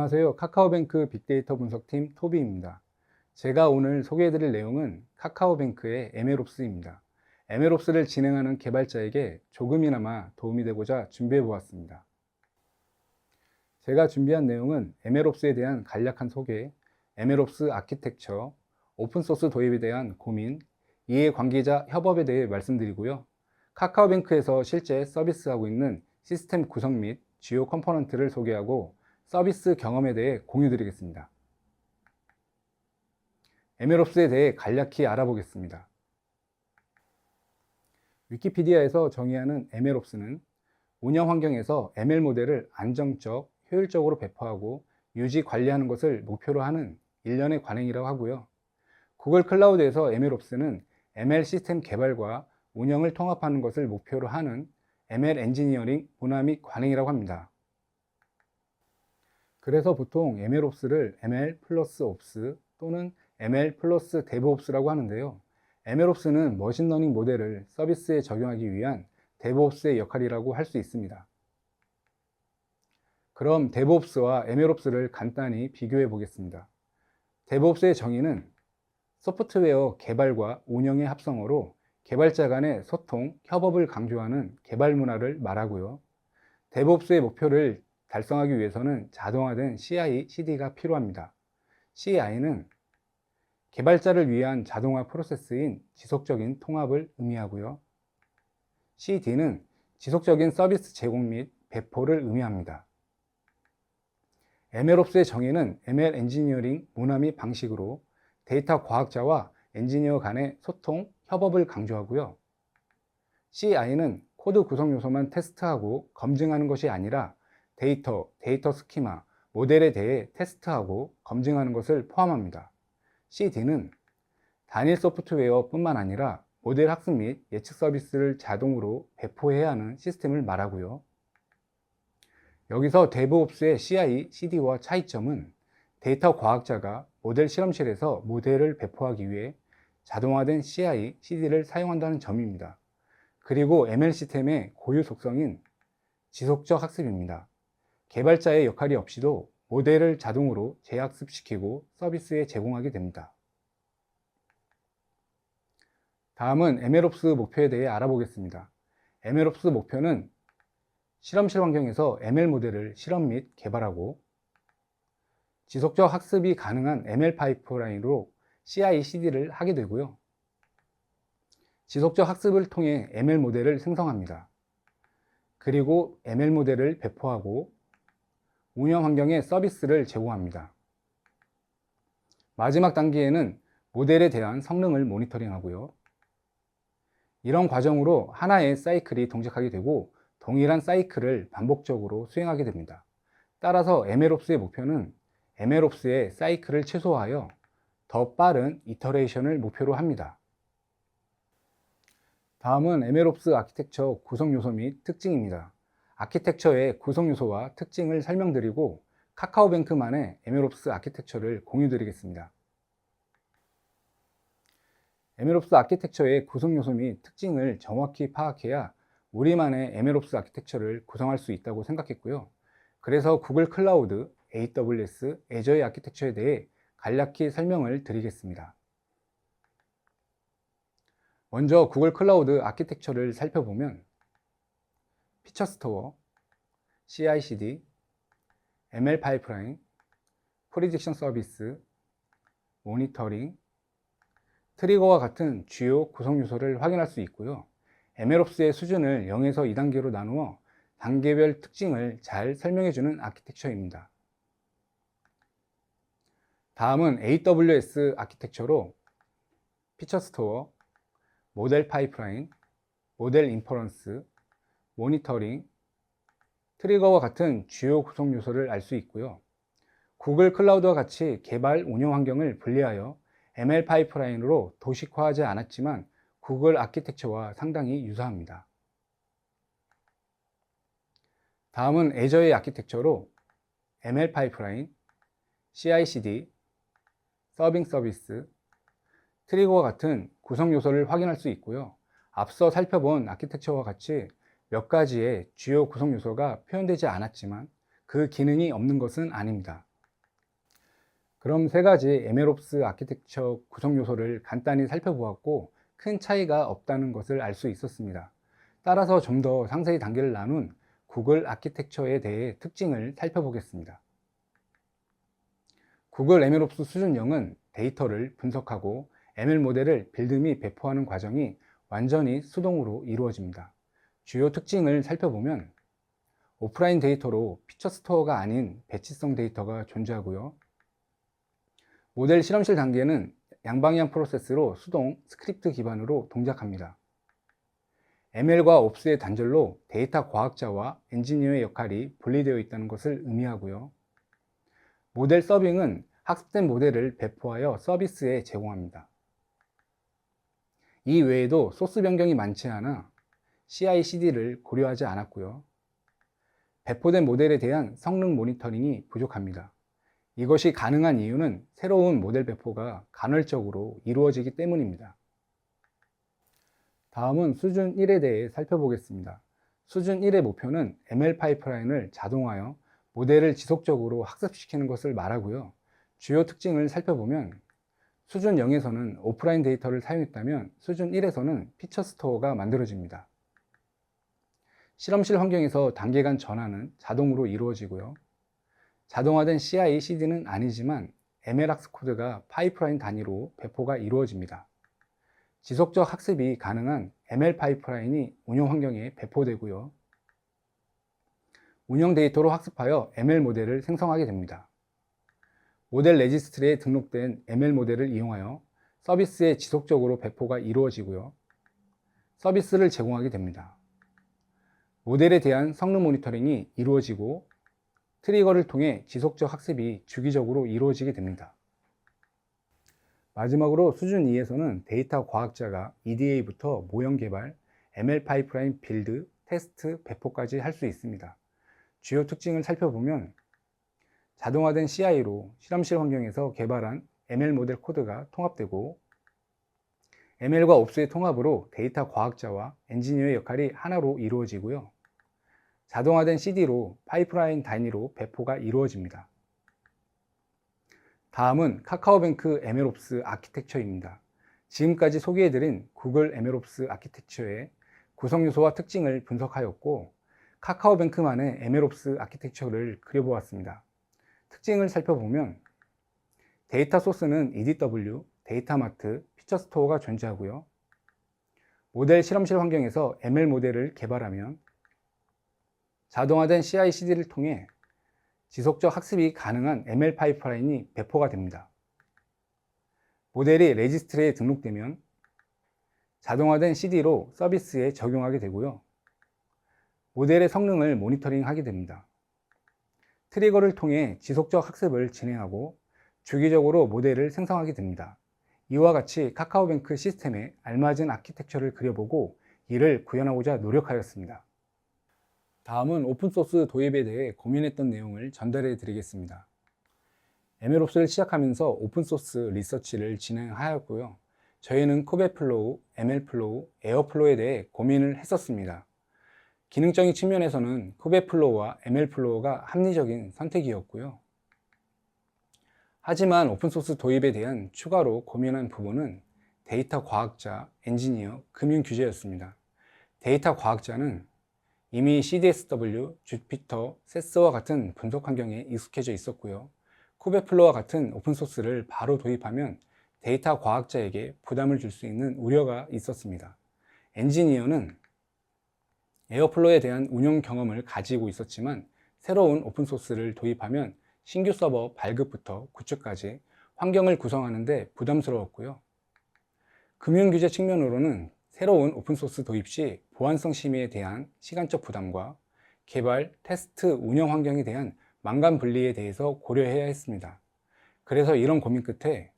안녕하세요. 카카오뱅크 빅데이터 분석팀 토비입니다. 제가 오늘 소개해드릴 내용은 카카오뱅크의 MLOPS입니다. MLOPS를 진행하는 개발자에게 조금이나마 도움이 되고자 준비해 보았습니다. 제가 준비한 내용은 MLOPS에 대한 간략한 소개, MLOPS 아키텍처, 오픈소스 도입에 대한 고민, 이해관계자 협업에 대해 말씀드리고요. 카카오뱅크에서 실제 서비스하고 있는 시스템 구성 및 주요 컴포넌트를 소개하고 서비스 경험에 대해 공유드리겠습니다. MLOPS에 대해 간략히 알아보겠습니다. 위키피디아에서 정의하는 MLOPS는 운영 환경에서 ML 모델을 안정적, 효율적으로 배포하고 유지 관리하는 것을 목표로 하는 일련의 관행이라고 하고요. 구글 클라우드에서 MLOPS는 ML 시스템 개발과 운영을 통합하는 것을 목표로 하는 ML 엔지니어링 문화 및 관행이라고 합니다. 그래서 보통 MLOPS를 ML 플러스 OPS 또는 ML 플러스 DevOps라고 하는데요. MLOPS는 머신러닝 모델을 서비스에 적용하기 위한 DevOps의 역할이라고 할 수 있습니다. 그럼 DevOps와 MLOPS를 간단히 비교해 보겠습니다. DevOps의 정의는 소프트웨어 개발과 운영의 합성어로 개발자 간의 소통, 협업을 강조하는 개발 문화를 말하고요. DevOps의 목표를 달성하기 위해서는 자동화된 CI, CD가 필요합니다. CI는 개발자를 위한 자동화 프로세스인 지속적인 통합을 의미하고요. CD는 지속적인 서비스 제공 및 배포를 의미합니다. MLOPS의 정의는 ML 엔지니어링 문화 및 방식으로 데이터 과학자와 엔지니어 간의 소통, 협업을 강조하고요. CI는 코드 구성 요소만 테스트하고 검증하는 것이 아니라 데이터, 데이터 스키마, 모델에 대해 테스트하고 검증하는 것을 포함합니다. CD는 단일 소프트웨어 뿐만 아니라 모델 학습 및 예측 서비스를 자동으로 배포해야 하는 시스템을 말하고요. 여기서 DevOps의 CI, CD와 차이점은 데이터 과학자가 모델 실험실에서 모델을 배포하기 위해 자동화된 CI, CD를 사용한다는 점입니다. 그리고 ML 시스템의 고유 속성인 지속적 학습입니다. 개발자의 역할이 없이도 모델을 자동으로 재학습시키고 서비스에 제공하게 됩니다. 다음은 MLOps 목표에 대해 알아보겠습니다. MLOps 목표는 실험실 환경에서 ML 모델을 실험 및 개발하고 지속적 학습이 가능한 ML 파이프라인으로 CI/CD를 하게 되고요. 지속적 학습을 통해 ML 모델을 생성합니다. 그리고 ML 모델을 배포하고 운영 환경에 서비스를 제공합니다. 마지막 단계에는 모델에 대한 성능을 모니터링하고요. 이런 과정으로 하나의 사이클이 동작하게 되고 동일한 사이클을 반복적으로 수행하게 됩니다. 따라서 MLOPS의 목표는 MLOPS의 사이클을 최소화하여 더 빠른 이터레이션을 목표로 합니다. 다음은 MLOps 아키텍처 구성 요소 및 특징입니다. 아키텍처의 구성 요소와 특징을 설명드리고 카카오뱅크만의 MLOps 아키텍처를 공유드리겠습니다. MLOps 아키텍처의 구성 요소 및 특징을 정확히 파악해야 우리만의 MLOps 아키텍처를 구성할 수 있다고 생각했고요. 그래서 구글 클라우드, AWS, 애저의 아키텍처에 대해 간략히 설명을 드리겠습니다. 먼저 구글 클라우드 아키텍처를 살펴보면 피처 스토어, CI/CD, ML 파이프라인, 프리딕션 서비스, 모니터링, 트리거와 같은 주요 구성 요소를 확인할 수 있고요. MLOPS의 수준을 0에서 2단계로 나누어 단계별 특징을 잘 설명해주는 아키텍처입니다. 다음은 AWS 아키텍처로 피처 스토어, 모델 파이프라인, 모델 인퍼런스, 모니터링, 트리거와 같은 주요 구성 요소를 알 수 있고요. 구글 클라우드와 같이 개발 운영 환경을 분리하여 ML 파이프라인으로 도식화하지 않았지만 구글 아키텍처와 상당히 유사합니다. 다음은 애저의 아키텍처로 ML 파이프라인, CI/CD, 서빙 서비스, 트리거와 같은 구성 요소를 확인할 수 있고요. 앞서 살펴본 아키텍처와 같이 몇 가지의 주요 구성 요소가 표현되지 않았지만 그 기능이 없는 것은 아닙니다. 그럼 세 가지 MLOps 아키텍처 구성 요소를 간단히 살펴보았고 큰 차이가 없다는 것을 알 수 있었습니다. 따라서 좀 더 상세히 단계를 나눈 구글 아키텍처에 대해 특징을 살펴보겠습니다. 구글 MLOps 수준 0은 데이터를 분석하고 ML 모델을 빌드 및 배포하는 과정이 완전히 수동으로 이루어집니다. 주요 특징을 살펴보면 오프라인 데이터로 피처 스토어가 아닌 배치성 데이터가 존재하고요. 모델 실험실 단계는 양방향 프로세스로 수동 스크립트 기반으로 동작합니다. ML과 옵스의 단절로 데이터 과학자와 엔지니어의 역할이 분리되어 있다는 것을 의미하고요. 모델 서빙은 학습된 모델을 배포하여 서비스에 제공합니다. 이 외에도 소스 변경이 많지 않아 CI/CD를 고려하지 않았고요. 배포된 모델에 대한 성능 모니터링이 부족합니다. 이것이 가능한 이유는 새로운 모델 배포가 간헐적으로 이루어지기 때문입니다. 다음은 수준 1에 대해 살펴보겠습니다. 수준 1의 목표는 ML 파이프라인을 자동화하여 모델을 지속적으로 학습시키는 것을 말하고요. 주요 특징을 살펴보면 수준 0에서는 오프라인 데이터를 사용했다면 수준 1에서는 피처 스토어가 만들어집니다. 실험실 환경에서 단계 간 전환은 자동으로 이루어지고요. 자동화된 CI/CD는 아니지만 ML학습 코드가 파이프라인 단위로 배포가 이루어집니다. 지속적 학습이 가능한 ML 파이프라인이 운영 환경에 배포되고요. 운영 데이터로 학습하여 ML 모델을 생성하게 됩니다. 모델 레지스트리에 등록된 ML 모델을 이용하여 서비스에 지속적으로 배포가 이루어지고요. 서비스를 제공하게 됩니다. 모델에 대한 성능 모니터링이 이루어지고 트리거를 통해 지속적 학습이 주기적으로 이루어지게 됩니다. 마지막으로 수준 2에서는 데이터 과학자가 EDA부터 모형 개발, ML 파이프라인 빌드, 테스트, 배포까지 할 수 있습니다. 주요 특징을 살펴보면 자동화된 CI로 실험실 환경에서 개발한 ML 모델 코드가 통합되고 ML과 옵스의 통합으로 데이터 과학자와 엔지니어의 역할이 하나로 이루어지고요. 자동화된 CD로 파이프라인 단위로 배포가 이루어집니다. 다음은 카카오뱅크 MLOps 아키텍처입니다. 지금까지 소개해드린 구글 MLOps 아키텍처의 구성 요소와 특징을 분석하였고 카카오뱅크만의 MLOps 아키텍처를 그려보았습니다. 특징을 살펴보면 데이터 소스는 EDW, 데이터마트, 피처스토어가 존재하고요. 모델 실험실 환경에서 ML 모델을 개발하면 자동화된 CI/CD를 통해 지속적 학습이 가능한 ML 파이프라인이 배포가 됩니다. 모델이 레지스트리에 등록되면 자동화된 CD로 서비스에 적용하게 되고요. 모델의 성능을 모니터링하게 됩니다. 트리거를 통해 지속적 학습을 진행하고 주기적으로 모델을 생성하게 됩니다. 이와 같이 카카오뱅크 시스템에 알맞은 아키텍처를 그려보고 이를 구현하고자 노력하였습니다. 다음은 오픈소스 도입에 대해 고민했던 내용을 전달해 드리겠습니다. MLOps를 시작하면서 오픈소스 리서치를 진행하였고요. 저희는 쿠베플로우, ML플로우, 에어플로우에 대해 고민을 했었습니다. 기능적인 측면에서는 쿠베플로우와 ML플로우가 합리적인 선택이었고요. 하지만 오픈소스 도입에 대한 추가로 고민한 부분은 데이터 과학자, 엔지니어, 금융 규제였습니다. 데이터 과학자는 이미 CDSW, 주피터, 세스와 같은 분석 환경에 익숙해져 있었고요. 쿠베플로와 같은 오픈소스를 바로 도입하면 데이터 과학자에게 부담을 줄 수 있는 우려가 있었습니다. 엔지니어는 에어플로에 대한 운영 경험을 가지고 있었지만 새로운 오픈소스를 도입하면 신규 서버 발급부터 구축까지 환경을 구성하는데 부담스러웠고요. 금융 규제 측면으로는 새로운 오픈소스 도입 시 보안성 심의에 대한 시간적 부담과 개발, 테스트, 운영 환경에 대한 망간 분리에 대해서 고려해야 했습니다. 그래서 이런 고민 끝에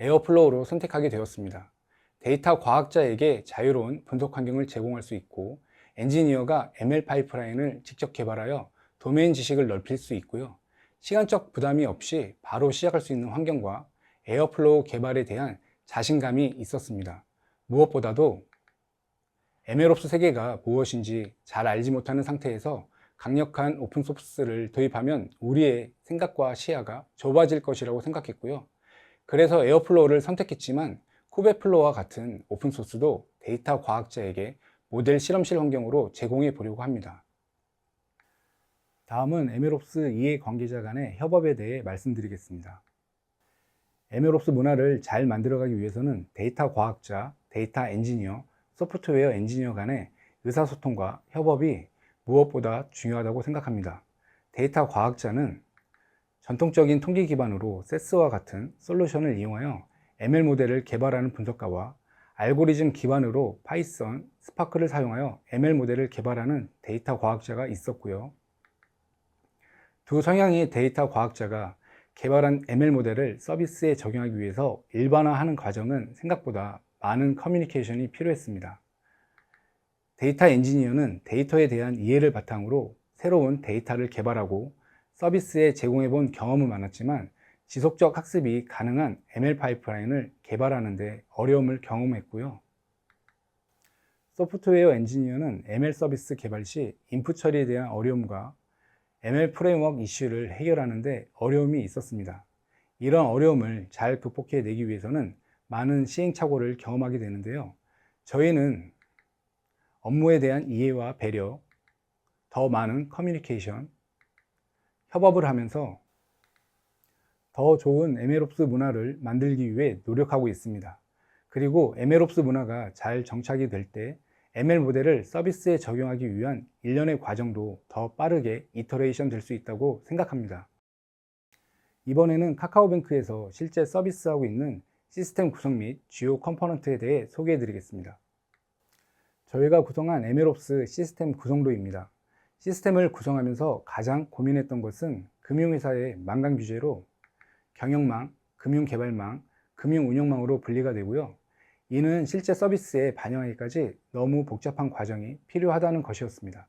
에어플로우로 선택하게 되었습니다. 데이터 과학자에게 자유로운 분석 환경을 제공할 수 있고 엔지니어가 ML 파이프라인을 직접 개발하여 도메인 지식을 넓힐 수 있고요. 시간적 부담이 없이 바로 시작할 수 있는 환경과 에어플로우 개발에 대한 자신감이 있었습니다. 무엇보다도 MLOps 세계가 무엇인지 잘 알지 못하는 상태에서 강력한 오픈소스를 도입하면 우리의 생각과 시야가 좁아질 것이라고 생각했고요. 그래서 에어플로우를 선택했지만 쿠베플로우와 같은 오픈소스도 데이터 과학자에게 모델 실험실 환경으로 제공해 보려고 합니다. 다음은 에메롭스 이해 관계자 간의 협업에 대해 말씀드리겠습니다. 에메롭스 문화를 잘 만들어가기 위해서는 데이터 과학자, 데이터 엔지니어, 소프트웨어 엔지니어 간의 의사소통과 협업이 무엇보다 중요하다고 생각합니다. 데이터 과학자는 전통적인 통계 기반으로 세스와 같은 솔루션을 이용하여 ML 모델을 개발하는 분석가와 알고리즘 기반으로 파이썬, 스파크를 사용하여 ML 모델을 개발하는 데이터 과학자가 있었고요. 두 성향의 데이터 과학자가 개발한 ML 모델을 서비스에 적용하기 위해서 일반화하는 과정은 생각보다 많은 커뮤니케이션이 필요했습니다. 데이터 엔지니어는 데이터에 대한 이해를 바탕으로 새로운 데이터를 개발하고 서비스에 제공해 본 경험은 많았지만 지속적 학습이 가능한 ML 파이프라인을 개발하는데 어려움을 경험했고요. 소프트웨어 엔지니어는 ML 서비스 개발 시 인풋 처리에 대한 어려움과 ML 프레임워크 이슈를 해결하는데 어려움이 있었습니다. 이런 어려움을 잘 극복해 내기 위해서는 많은 시행착오를 경험하게 되는데요. 저희는 업무에 대한 이해와 배려, 더 많은 커뮤니케이션, 협업을 하면서 더 좋은 에메롭스 문화를 만들기 위해 노력하고 있습니다. 그리고 에메롭스 문화가 잘 정착이 될 때 ML 모델을 서비스에 적용하기 위한 일련의 과정도 더 빠르게 이터레이션 될 수 있다고 생각합니다. 이번에는 카카오뱅크에서 실제 서비스하고 있는 시스템 구성 및 주요 컴포넌트에 대해 소개해 드리겠습니다. 저희가 구성한 에메롭스 시스템 구성도입니다. 시스템을 구성하면서 가장 고민했던 것은 금융회사의 망간 규제로 경영망, 금융개발망, 금융운영망으로 분리가 되고요. 이는 실제 서비스에 반영하기까지 너무 복잡한 과정이 필요하다는 것이었습니다.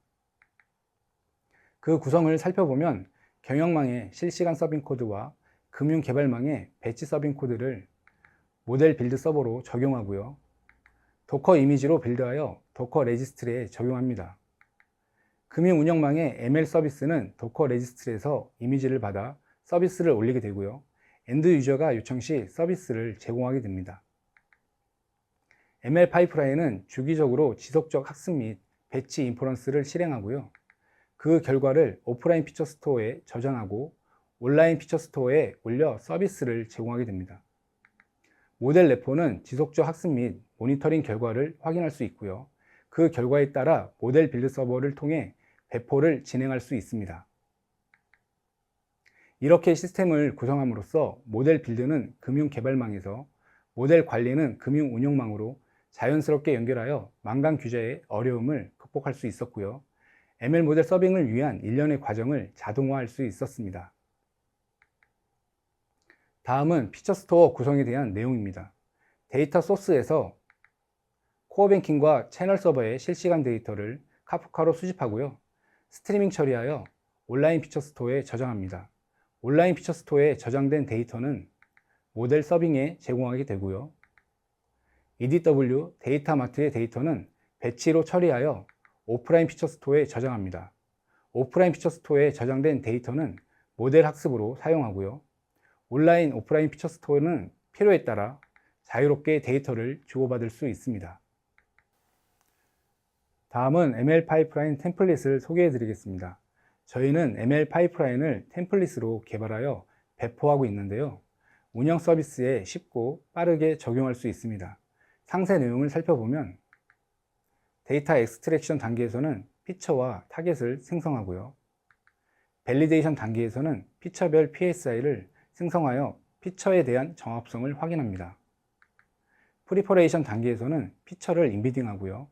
그 구성을 살펴보면 경영망의 실시간 서빙 코드와 금융개발망의 배치 서빙 코드를 모델 빌드 서버로 적용하고요. 도커 이미지로 빌드하여 도커 레지스트리에 적용합니다. 금융 운영망의 ML 서비스는 도커 레지스트리에서 이미지를 받아 서비스를 올리게 되고요. 엔드 유저가 요청 시 서비스를 제공하게 됩니다. ML 파이프라인은 주기적으로 지속적 학습 및 배치 인퍼런스를 실행하고요. 그 결과를 오프라인 피처 스토어에 저장하고 온라인 피처 스토어에 올려 서비스를 제공하게 됩니다. 모델 레포는 지속적 학습 및 모니터링 결과를 확인할 수 있고요. 그 결과에 따라 모델 빌드 서버를 통해 배포를 진행할 수 있습니다. 이렇게 시스템을 구성함으로써 모델 빌드는 금융 개발망에서 모델 관리는 금융 운영망으로 자연스럽게 연결하여 망간 규제의 어려움을 극복할 수 있었고요. ML 모델 서빙을 위한 일련의 과정을 자동화할 수 있었습니다. 다음은 피처 스토어 구성에 대한 내용입니다. 데이터 소스에서 코어 뱅킹과 채널 서버의 실시간 데이터를 카프카로 수집하고요. 스트리밍 처리하여 온라인 피처 스토어에 저장합니다. 온라인 피처 스토어에 저장된 데이터는 모델 서빙에 제공하게 되고요. EDW 데이터 마트의 데이터는 배치로 처리하여 오프라인 피처 스토어에 저장합니다. 오프라인 피처 스토어에 저장된 데이터는 모델 학습으로 사용하고요. 온라인 오프라인 피처 스토어는 필요에 따라 자유롭게 데이터를 주고받을 수 있습니다. 다음은 ML 파이프라인 템플릿을 소개해 드리겠습니다. 저희는 ML 파이프라인을 템플릿으로 개발하여 배포하고 있는데요. 운영 서비스에 쉽고 빠르게 적용할 수 있습니다. 상세 내용을 살펴보면 데이터 엑스트랙션 단계에서는 피처와 타겟을 생성하고요. 밸리데이션 단계에서는 피처별 PSI를 생성하여 피처에 대한 정합성을 확인합니다. 프리퍼레이션 단계에서는 피처를 인비딩하고요.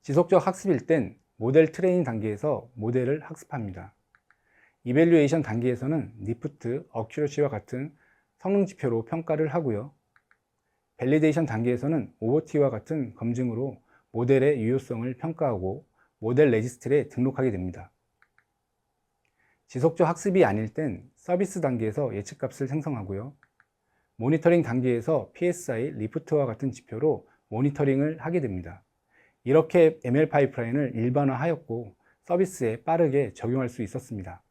지속적 학습일 땐 모델 트레이닝 단계에서 모델을 학습합니다. 이벨류에이션 단계에서는 니프트, 어큐러시와 같은 성능 지표로 평가를 하고요. 밸리데이션 단계에서는 OOT와 같은 검증으로 모델의 유효성을 평가하고 모델 레지스트리에 등록하게 됩니다. 지속적 학습이 아닐 땐 서비스 단계에서 예측값을 생성하고요. 모니터링 단계에서 PSI, 리프트와 같은 지표로 모니터링을 하게 됩니다. 이렇게 ML 파이프라인을 일반화하였고 서비스에 빠르게 적용할 수 있었습니다.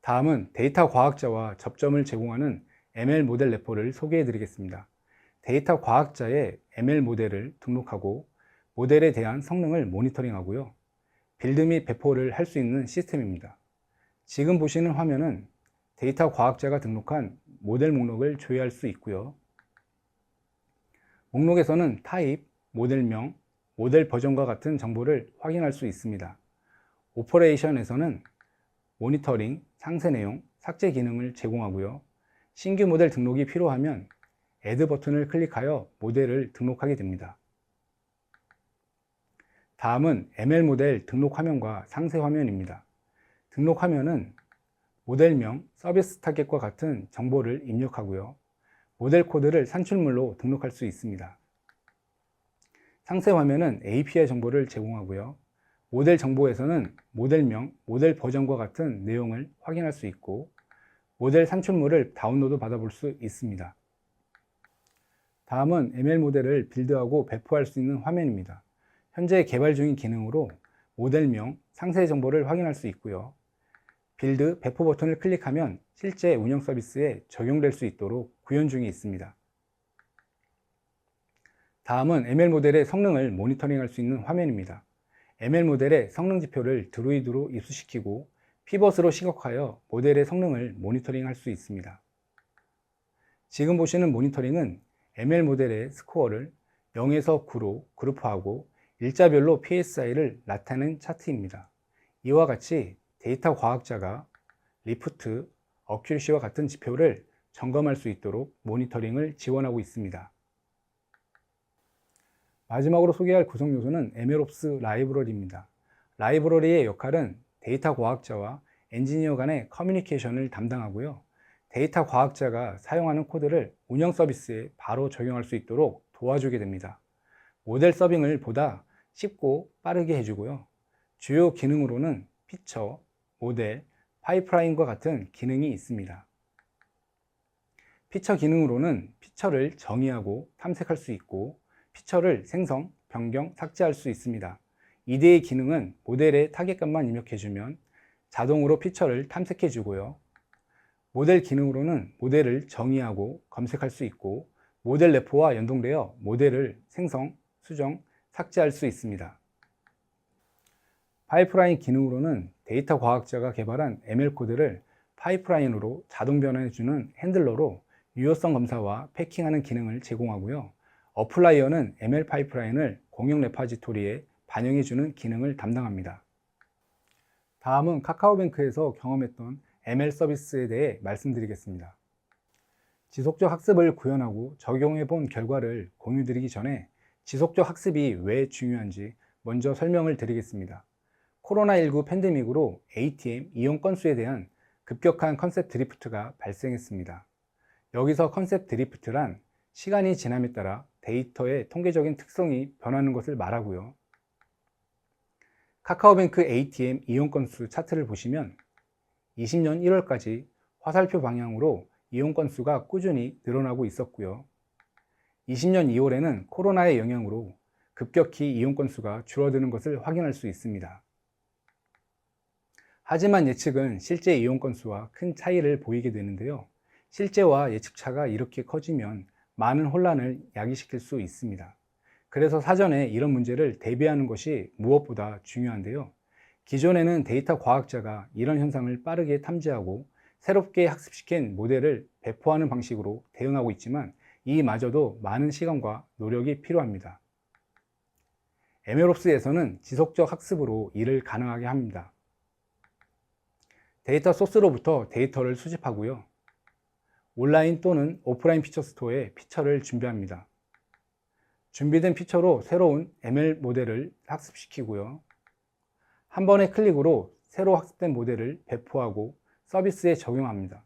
다음은 데이터 과학자와 접점을 제공하는 ML 모델 레포를 소개해 드리겠습니다. 데이터 과학자의 ML 모델을 등록하고 모델에 대한 성능을 모니터링하고요. 빌드 및 배포를 할 수 있는 시스템입니다. 지금 보시는 화면은 데이터 과학자가 등록한 모델 목록을 조회할 수 있고요. 목록에서는 타입, 모델명, 모델 버전과 같은 정보를 확인할 수 있습니다. 오퍼레이션에서는 모니터링, 상세 내용, 삭제 기능을 제공하고요. 신규 모델 등록이 필요하면 Add 버튼을 클릭하여 모델을 등록하게 됩니다. 다음은 ML 모델 등록 화면과 상세 화면입니다. 등록 화면은 모델명, 서비스 타겟과 같은 정보를 입력하고요. 모델 코드를 산출물로 등록할 수 있습니다. 상세 화면은 API 정보를 제공하고요. 모델 정보에서는 모델명, 모델 버전과 같은 내용을 확인할 수 있고 모델 산출물을 다운로드 받아볼 수 있습니다. 다음은 ML 모델을 빌드하고 배포할 수 있는 화면입니다. 현재 개발 중인 기능으로 모델명, 상세 정보를 확인할 수 있고요. 빌드, 배포 버튼을 클릭하면 실제 운영 서비스에 적용될 수 있도록 구현 중에 있습니다. 다음은 ML 모델의 성능을 모니터링할 수 있는 화면입니다. ML 모델의 성능 지표를 드루이드로 입수시키고 피벗으로 시각하여 모델의 성능을 모니터링할 수 있습니다. 지금 보시는 모니터링은 ML 모델의 스코어를 0에서 9로 그룹화하고 일자별로 PSI를 나타낸 차트입니다. 이와 같이 데이터 과학자가 리프트, 어큐시와 같은 지표를 점검할 수 있도록 모니터링을 지원하고 있습니다. 마지막으로 소개할 구성 요소는 MLOps 라이브러리입니다. 라이브러리의 역할은 데이터 과학자와 엔지니어 간의 커뮤니케이션을 담당하고요. 데이터 과학자가 사용하는 코드를 운영 서비스에 바로 적용할 수 있도록 도와주게 됩니다. 모델 서빙을 보다 쉽고 빠르게 해주고요. 주요 기능으로는 피처, 모델, 파이프라인과 같은 기능이 있습니다. 피처 기능으로는 피처를 정의하고 탐색할 수 있고 피처를 생성, 변경, 삭제할 수 있습니다. 이대의 기능은 모델의 타겟값만 입력해주면 자동으로 피처를 탐색해주고요. 모델 기능으로는 모델을 정의하고 검색할 수 있고 모델 레포와 연동되어 모델을 생성, 수정, 삭제할 수 있습니다. 파이프라인 기능으로는 데이터 과학자가 개발한 ML 코드를 파이프라인으로 자동 변환해주는 핸들러로 유효성 검사와 패킹하는 기능을 제공하고요. 어플라이어는 ML 파이프라인을 공용 레파지토리에 반영해주는 기능을 담당합니다. 다음은 카카오뱅크에서 경험했던 ML 서비스에 대해 말씀드리겠습니다. 지속적 학습을 구현하고 적용해 본 결과를 공유드리기 전에 지속적 학습이 왜 중요한지 먼저 설명을 드리겠습니다. 코로나19 팬데믹으로 ATM 이용 건수에 대한 급격한 컨셉 드리프트가 발생했습니다. 여기서 컨셉 드리프트란 시간이 지남에 따라 데이터의 통계적인 특성이 변하는 것을 말하고요. 카카오뱅크 ATM 이용 건수 차트를 보시면 20년 1월까지 화살표 방향으로 이용 건수가 꾸준히 늘어나고 있었고요. 20년 2월에는 코로나의 영향으로 급격히 이용 건수가 줄어드는 것을 확인할 수 있습니다. 하지만 예측은 실제 이용 건수와 큰 차이를 보이게 되는데요. 실제와 예측차가 이렇게 커지면 많은 혼란을 야기시킬 수 있습니다. 그래서 사전에 이런 문제를 대비하는 것이 무엇보다 중요한데요. 기존에는 데이터 과학자가 이런 현상을 빠르게 탐지하고 새롭게 학습시킨 모델을 배포하는 방식으로 대응하고 있지만 이마저도 많은 시간과 노력이 필요합니다. MLOps에서는 지속적 학습으로 이를 가능하게 합니다. 데이터 소스로부터 데이터를 수집하고요. 온라인 또는 오프라인 피처 스토어에 피처를 준비합니다. 준비된 피처로 새로운 ML 모델을 학습시키고요. 한 번의 클릭으로 새로 학습된 모델을 배포하고 서비스에 적용합니다.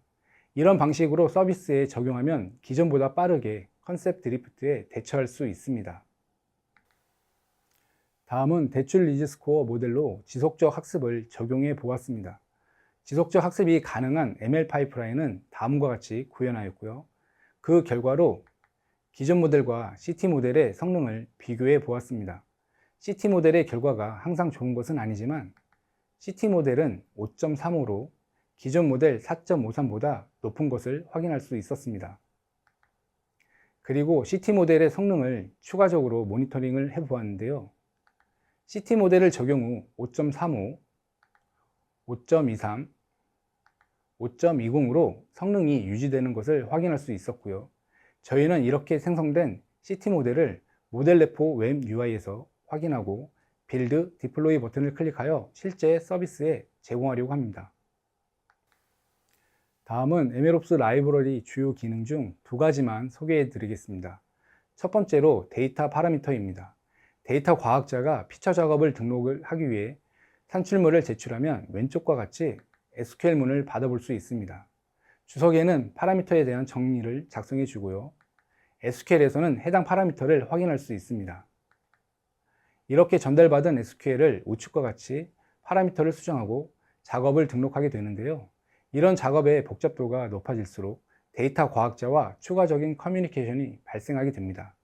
이런 방식으로 서비스에 적용하면 기존보다 빠르게 컨셉 드리프트에 대처할 수 있습니다. 다음은 대출 리즈 스코어 모델로 지속적 학습을 적용해 보았습니다. 지속적 학습이 가능한 ML 파이프라인은 다음과 같이 구현하였고요. 그 결과로 기존 모델과 CT 모델의 성능을 비교해 보았습니다. CT 모델의 결과가 항상 좋은 것은 아니지만 CT 모델은 5.35로 기존 모델 4.53보다 높은 것을 확인할 수 있었습니다. 그리고 CT 모델의 성능을 추가적으로 모니터링을 해 보았는데요. CT 모델을 적용 후 5.35, 5.23, 5.20으로 성능이 유지되는 것을 확인할 수 있었고요. 저희는 이렇게 생성된 CT 모델을 모델 레포 웹 UI에서 확인하고 빌드 디플로이 버튼을 클릭하여 실제 서비스에 제공하려고 합니다. 다음은 에메롭스 라이브러리 주요 기능 중 두 가지만 소개해 드리겠습니다. 첫 번째로 데이터 파라미터입니다. 데이터 과학자가 피처 작업을 등록을 하기 위해 산출물을 제출하면 왼쪽과 같이 SQL문을 받아볼 수 있습니다. 주석에는 파라미터에 대한 정리를 작성해 주고요. SQL에서는 해당 파라미터를 확인할 수 있습니다. 이렇게 전달받은 SQL을 우측과 같이 파라미터를 수정하고 작업을 등록하게 되는데요. 이런 작업의 복잡도가 높아질수록 데이터 과학자와 추가적인 커뮤니케이션이 발생하게 됩니다.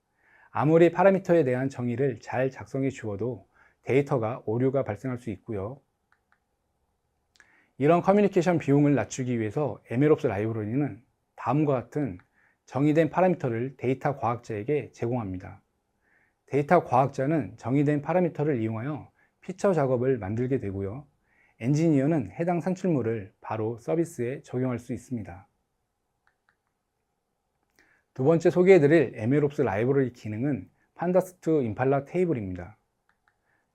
아무리 파라미터에 대한 정의를 잘 작성해 주어도 데이터가 오류가 발생할 수 있고요. 이런 커뮤니케이션 비용을 낮추기 위해서 에메롭스 라이브러리는 다음과 같은 정의된 파라미터를 데이터 과학자에게 제공합니다. 데이터 과학자는 정의된 파라미터를 이용하여 피처 작업을 만들게 되고요. 엔지니어는 해당 산출물을 바로 서비스에 적용할 수 있습니다. 두 번째 소개해드릴 에메롭스 라이브러리 기능은 판다스2 임팔라 테이블입니다.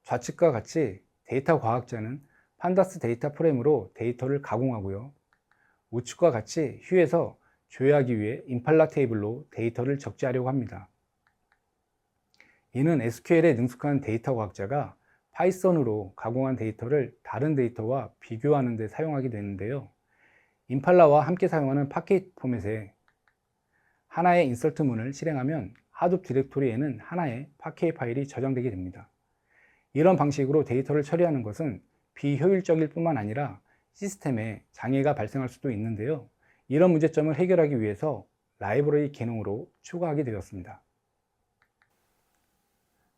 좌측과 같이 데이터 과학자는 판다스 데이터 프레임으로 데이터를 가공하고요. 우측과 같이 휴에서 조회하기 위해 임팔라 테이블로 데이터를 적재하려고 합니다. 이는 SQL에 능숙한 데이터 과학자가 파이썬으로 가공한 데이터를 다른 데이터와 비교하는 데 사용하게 되는데요. 임팔라와 함께 사용하는 파켓 포맷에 하나의 인설트 문을 실행하면 하둡 디렉토리에는 하나의 파케 파일이 저장되게 됩니다. 이런 방식으로 데이터를 처리하는 것은 비효율적일 뿐만 아니라 시스템에 장애가 발생할 수도 있는데요. 이런 문제점을 해결하기 위해서 라이브러리 기능으로 추가하게 되었습니다.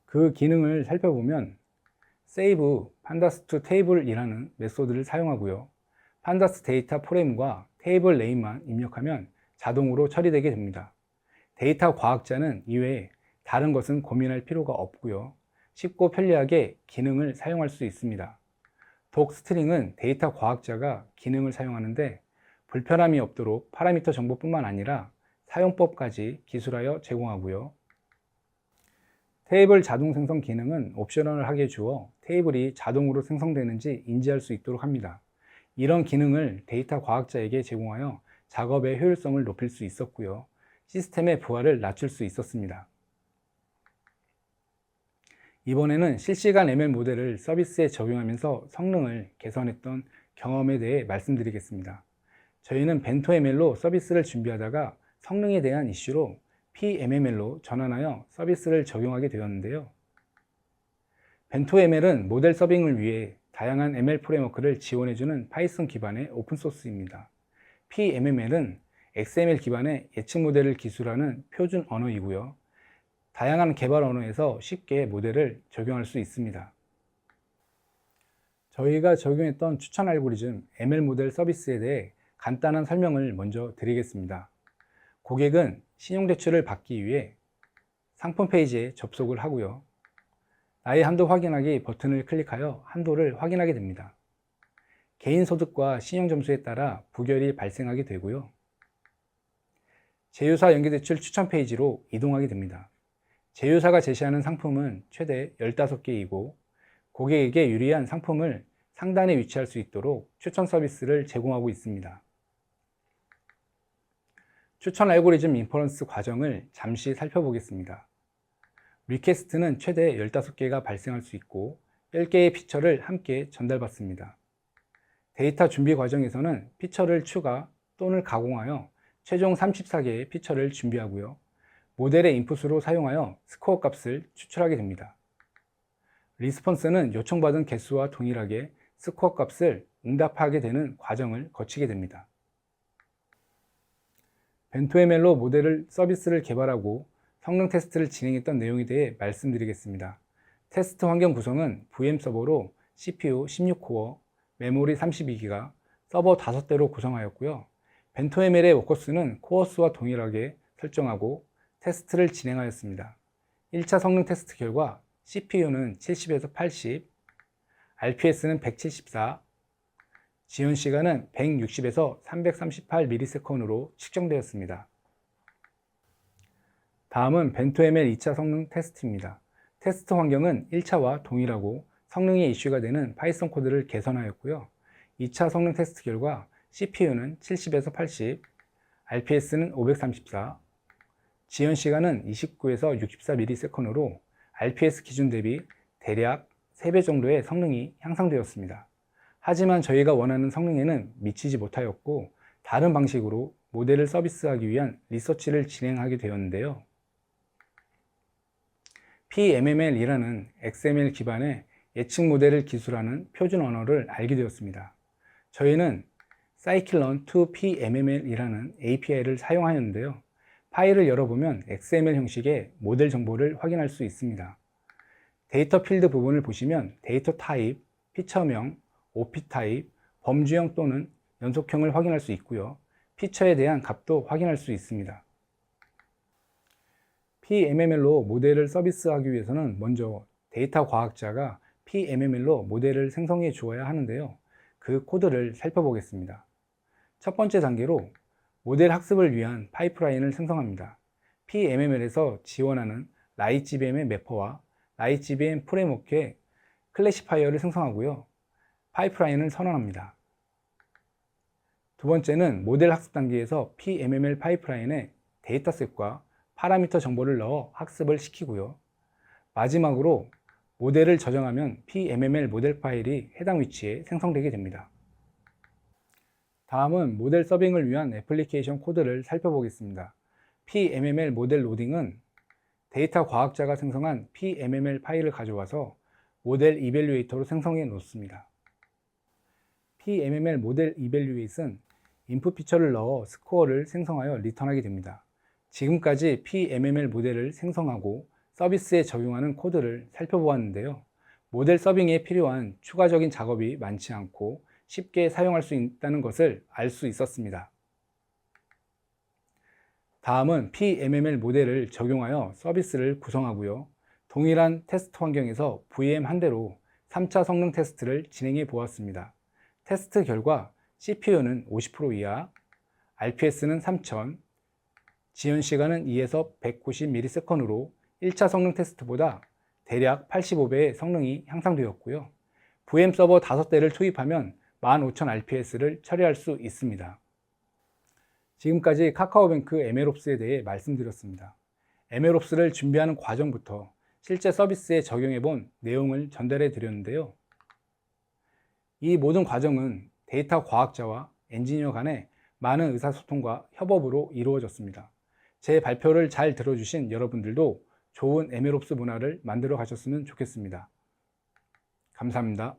그 기능을 살펴보면 save pandas to table이라는 메소드를 사용하고요. pandas 데이터 프레임과 테이블 네임만 입력하면 자동으로 처리되게 됩니다. 데이터 과학자는 이외에 다른 것은 고민할 필요가 없고요. 쉽고 편리하게 기능을 사용할 수 있습니다. 독 스트링은 데이터 과학자가 기능을 사용하는데 불편함이 없도록 파라미터 정보뿐만 아니라 사용법까지 기술하여 제공하고요. 테이블 자동 생성 기능은 옵셔널 하게 주어 테이블이 자동으로 생성되는지 인지할 수 있도록 합니다. 이런 기능을 데이터 과학자에게 제공하여 작업의 효율성을 높일 수 있었고요. 시스템의 부하를 낮출 수 있었습니다. 이번에는 실시간 ML 모델을 서비스에 적용하면서 성능을 개선했던 경험에 대해 말씀드리겠습니다. 저희는 벤토ML로 서비스를 준비하다가 성능에 대한 이슈로 PMML로 전환하여 서비스를 적용하게 되었는데요. 벤토ML은 모델 서빙을 위해 다양한 ML 프레임워크를 지원해주는 파이썬 기반의 오픈소스입니다. PMML은 XML 기반의 예측 모델을 기술하는 표준 언어이고요. 다양한 개발 언어에서 쉽게 모델을 적용할 수 있습니다. 저희가 적용했던 추천 알고리즘 ML 모델 서비스에 대해 간단한 설명을 먼저 드리겠습니다. 고객은 신용대출을 받기 위해 상품 페이지에 접속을 하고요. 나의 한도 확인하기 버튼을 클릭하여 한도를 확인하게 됩니다. 개인 소득과 신용 점수에 따라 부결이 발생하게 되고요. 제휴사 연계대출 추천 페이지로 이동하게 됩니다. 제휴사가 제시하는 상품은 최대 15개이고 고객에게 유리한 상품을 상단에 위치할 수 있도록 추천 서비스를 제공하고 있습니다. 추천 알고리즘 인퍼런스 과정을 잠시 살펴보겠습니다. 리퀘스트는 최대 15개가 발생할 수 있고 10개의 피처를 함께 전달받습니다. 데이터 준비 과정에서는 피처를 추가 또는 가공하여 최종 34개의 피처를 준비하고요. 모델의 인풋으로 사용하여 스코어 값을 추출하게 됩니다. 리스폰스는 요청받은 개수와 동일하게 스코어 값을 응답하게 되는 과정을 거치게 됩니다. 벤토에멜로 모델을 서비스를 개발하고 성능 테스트를 진행했던 내용에 대해 말씀드리겠습니다. 테스트 환경 구성은 VM 서버로 CPU 16코어, 메모리 32기가, 서버 5대로 구성하였고요. 벤토ML의 워커스는 코어스와 동일하게 설정하고 테스트를 진행하였습니다. 1차 성능 테스트 결과 CPU는 70에서 80, RPS는 174, 지연 시간은 160에서 338ms으로 측정되었습니다. 다음은 벤토ML 2차 성능 테스트입니다. 테스트 환경은 1차와 동일하고 성능이 이슈가 되는 파이썬 코드를 개선하였고요. 2차 성능 테스트 결과 CPU는 70에서 80, RPS는 534, 지연 시간은 29에서 64ms으로 RPS 기준 대비 대략 3배 정도의 성능이 향상되었습니다. 하지만 저희가 원하는 성능에는 미치지 못하였고 다른 방식으로 모델을 서비스하기 위한 리서치를 진행하게 되었는데요. PMML이라는 XML 기반의 예측 모델을 기술하는 표준 언어를 알게 되었습니다. 저희는 scikit-learn2pmml이라는 API를 사용하였는데요. 파일을 열어보면 XML 형식의 모델 정보를 확인할 수 있습니다. 데이터 필드 부분을 보시면 데이터 타입, 피처명, OP 타입, 범주형 또는 연속형을 확인할 수 있고요. 피처에 대한 값도 확인할 수 있습니다. PMML로 모델을 서비스하기 위해서는 먼저 데이터 과학자가 PMML로 모델을 생성해 주어야 하는데요. 그 코드를 살펴보겠습니다. 첫 번째 단계로 모델 학습을 위한 파이프라인을 생성합니다. PMML에서 지원하는 RightGBM의 매퍼와 RightGBM 프레임워크의 클래시파이어를 생성하고요. 파이프라인을 선언합니다. 두 번째는 모델 학습 단계에서 PMML 파이프라인에 데이터셋과 파라미터 정보를 넣어 학습을 시키고요. 마지막으로 모델을 저장하면 PMML 모델 파일이 해당 위치에 생성되게 됩니다. 다음은 모델 서빙을 위한 애플리케이션 코드를 살펴보겠습니다. PMML 모델 로딩은 데이터 과학자가 생성한 PMML 파일을 가져와서 모델 이벨리에이터로 생성해 놓습니다. PMML 모델 이벨리에이트는 인풋 피처를 넣어 스코어를 생성하여 리턴하게 됩니다. 지금까지 PMML 모델을 생성하고 서비스에 적용하는 코드를 살펴보았는데요. 모델 서빙에 필요한 추가적인 작업이 많지 않고 쉽게 사용할 수 있다는 것을 알 수 있었습니다. 다음은 PMML 모델을 적용하여 서비스를 구성하고요. 동일한 테스트 환경에서 VM 한 대로 3차 성능 테스트를 진행해 보았습니다. 테스트 결과 CPU는 50% 이하, RPS는 3000, 지연 시간은 2에서 190ms으로 1차 성능 테스트보다 대략 85배의 성능이 향상되었고요. VM 서버 5대를 투입하면 15000rps를 처리할 수 있습니다. 지금까지 카카오뱅크 MLOps에 대해 말씀드렸습니다. MLOps를 준비하는 과정부터 실제 서비스에 적용해 본 내용을 전달해 드렸는데요. 이 모든 과정은 데이터 과학자와 엔지니어 간의 많은 의사소통과 협업으로 이루어졌습니다. 제 발표를 잘 들어주신 여러분들도 좋은 MLOps 문화를 만들어 가셨으면 좋겠습니다. 감사합니다.